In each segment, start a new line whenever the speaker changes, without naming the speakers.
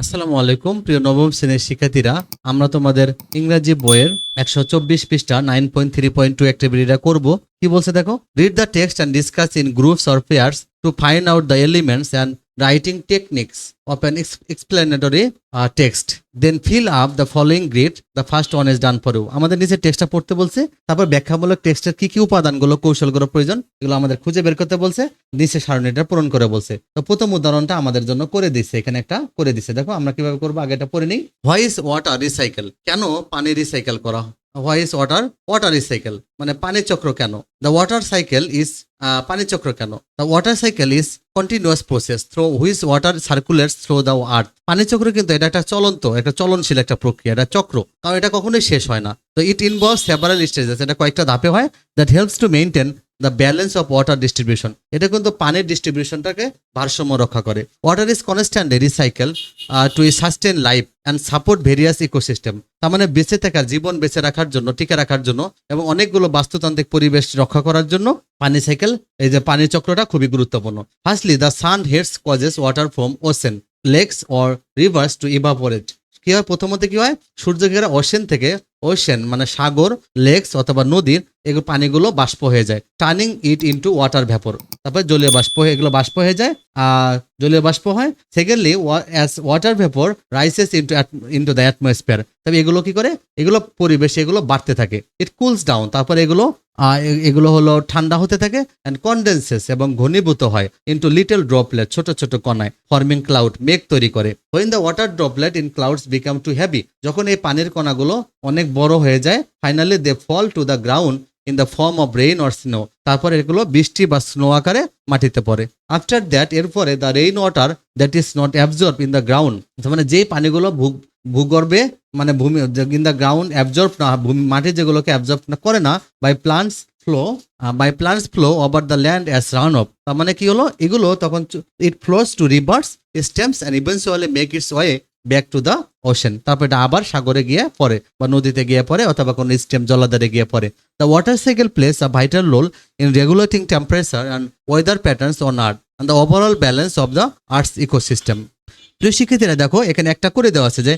আসসালামু আলাইকুম, প্রিয় নবম শ্রেণির শিক্ষার্থীরা। আমরা তোমাদের ইংরাজি বইয়ের একশো চব্বিশ পৃষ্ঠা nine point three point two অ্যাক্টিভিটিটা করব। কি বলছে দেখো? Read the text and discuss in groups or pairs to find out the elements and writing techniques of an explanatory text then fill up the following grid the first one is done for you আমাদের নিচে টেক্সটটা পড়তে বলছে, তারপর ব্যাখ্যামূলক টেক্সটের কি কি উপাদানগুলো, কৌশলগুলো প্রয়োজন, এগুলো আমাদের খুঁজে বের করতে বলছে, নিচে সারণীটা পূরণ করে বলছে। তো প্রথম উদাহরণটা আমাদের জন্য করে দিচ্ছে এখানে একটা করে দিচ্ছে দেখো আমরা কীভাবে করব, আগে এটা পড়ে নিই। হোয়াই ইজ ওয়াটার রিসাইকেল কেন পানি রিসাইকেল করা why is water water is cycle মানে পানি চক্র কেন? দ্য ওয়াটার সাইকেল ইজ পানি চক্র কেন? The water cycle is continuous process through which water circular through the earth পানি চক্র কিন্তু এটা একটা চলন্ত, একটা চলনশীল একটা প্রক্রিয়া, এটা চক্র। কারণ এটা কখনোই শেষ হয় না। তো ইট ইনভলভ সেভারাল স্টেজেস এটা কয়েকটা ধাপে হয় that helps to maintain the balance of water distribution এটা কিন্তু পানির ডিস্ট্রিবিউশনটাকে ভারসাম্য রক্ষা করে। Water is constantly recycle to E sustain life and support various ecosystem তার মানে বেঁচে থাকার, জীবন বেঁচে রাখার জন্য, টিকে রাখার জন্য এবং অনেকগুলো বাস্তুতান্ত্রিক পরিবেশ রক্ষা করার জন্য পানি সাইকেল এই যে পানি চক্রটা খুবই গুরুত্বপূর্ণ। Firstly the sun heats causes water from ocean lakes or rivers to evaporate কি হয়? প্রথমত কি হয়? সূর্যকে ওশেন থেকে ওশেন মানে সাগর লেকস অথবা নদীর এগুলো পানিগুলো বাষ্প হয়ে যায়। Turning it into water vapour তারপরে জলীয় বাষ্প হয়ে, এগুলো বাষ্প হয়ে যায়, আর জলীয় বাষ্প হয়। Secondly as water vapour rises into into the atmosphere তবে এগুলো কি করে? এগুলো পরিবেশে, এগুলো বাড়তে থাকে। ইট কুলস ডাউন তারপরে এগুলো এগুলো হলো ঠান্ডা হতে থাকে অ্যান্ড কন্ডেন্সেস এবং ঘনীভূত হয় ইন্টু লিটল ড্রপলেট ছোট ছোট কণায় ফর্মিং ক্লাউড মেঘ তৈরি করে। When the water droplet in clouds become too heavy যখন এই পানির কণাগুলো অনেক বড় হয়ে যায়। Finally they fall to the ground in the form of rain or snow তারপরে এগুলো বৃষ্টি বা স্নো আকারে মাটিতে পড়ে। আফটার দ্যাট এরপরে the rain water that is not absorb in the ground মানে যেই পানিগুলো ভূ- ভূগর্ভে মানে ভূমি ইন দ্য গ্রাউন্ড অ্যাবজর্ব না, ভূমি, মাটি যেগুলোকে অ্যাবজর্ব না, করে না by plants flow by plants flow over the land as run off তার মানে কি হলো? এগুলো তখন it flows to rivers streams and eventually make its way back to the ocean তারপর এটা আবার সাগরে গিয়ে পড়ে, বা নদীতে গিয়ে পড়ে, অথবা কোনো স্টেম জলাধারে গিয়ে পড়ে। The water cycle plays a vital role in regulating temperature and weather patterns on earth and the overall balance of the earth's ecosystem প্রিয় শিক্ষার্থীরা, দেখো, এখানে একটা করে দেওয়া আছে যে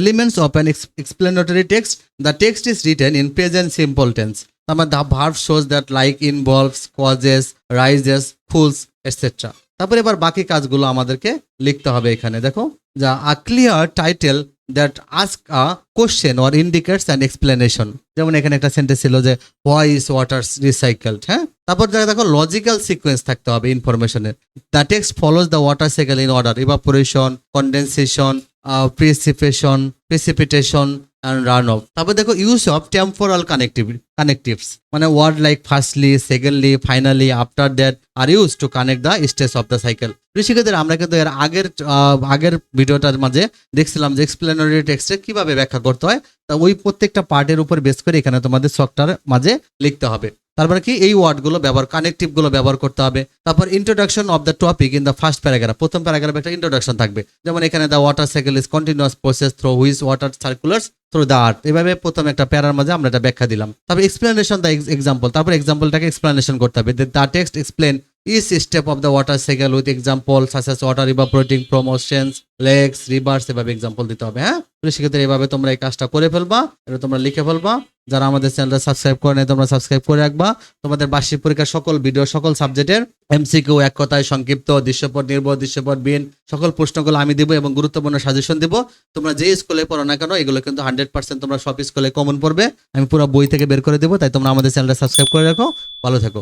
elements of an explanatory text the text is written in present simple tense তারপর the verb shows that like involves causes rises falls etcetera তারপরে এবার বাকি কাজগুলো আমাদেরকে লিখতে হবে এখানে। দেখো, যা a clear title that ask a question or indicates and explanation যেমন এখানে একটা সেন্টেন্স ছিল যে হোয়াই ইজ ওয়াটার রিসাইকেলড হ্যাঁ? তারপর দেখো দেখো লজিক্যাল সিকোয়েন্স থাকতে হবে ইনফরমেশনের the text follows the water cycle in order evaporation condensation precipitation precipitation and run off তারপর দেখো use of temporal connective connectives মানে word like firstly secondly finally after that R use to connect the stage of the cycle কৃষিকাদের আমরা কিন্তু এর আগের আগের ভিডিওটার মাঝে দেখছিলাম যে এক্সপ্লেনারি টেক্সটে কীভাবে ব্যাখ্যা করতে হয়। তা ওই প্রত্যেকটা পার্টের উপর বেস করে এখানে তোমাদের সফটওয়্যার মাঝে লিখতে হবে। তারপরে কি এই ওয়ার্ডগুলো ব্যবহার কানেকটিভগুলো ব্যবহার করতে হবে। তারপর introduction of the topic in the first paragraph প্রথম প্যারাগ্রাফে একটা ইন্ট্রোডাকশন থাকবে। যেমন এখানে the water cycle is continuous process through which water circulars through the earth এভাবে প্রথম একটা প্যারার মাঝে আমরা এটা ব্যাখ্যা দিলাম। তারপর এক্সপ্লেনেশন দ্য এক্সাম্পল তারপর এক্সাম্পলটাকে এক্সপ্লেনেশন করতে হবে। The text explain each step of the water cycle with example such as water evaporating from oceans lakes rivers এভাবে এক্সাম্পল দিতে হবে হ্যাঁ? তো সেক্ষেত্রে এভাবে তোমরা এই কাজটা করে ফেলবা, এটা তোমরা লিখে ফেলবা। যারা আমাদের চ্যানেলটা সাবস্ক্রাইব করে নেয় তোমরা সাবস্ক্রাইব করে রাখবা। তোমাদের বার্ষিক পরীক্ষার সকল ভিডিও সকল সাবজেক্টের এমসিকিউ এক কথায় সংক্ষিপ্ত, দৃশ্যপট, নির্ভর, দৃশ্যপট, বিন, সকল প্রশ্নগুলো আমি দিব এবং গুরুত্বপূর্ণ সাজেশন দিব। তোমরা যে স্কুলে পড়ো না কেন, এগুলো কিন্তু হান্ড্রেড পার্সেন্ট তোমরা সব স্কুলে কমন পড়বে। আমি পুরো বই থেকে বের করে দেবো, তাই তোমরা আমাদের চ্যানেলটা সাবস্ক্রাইব করে রাখো। ভালো থেকো।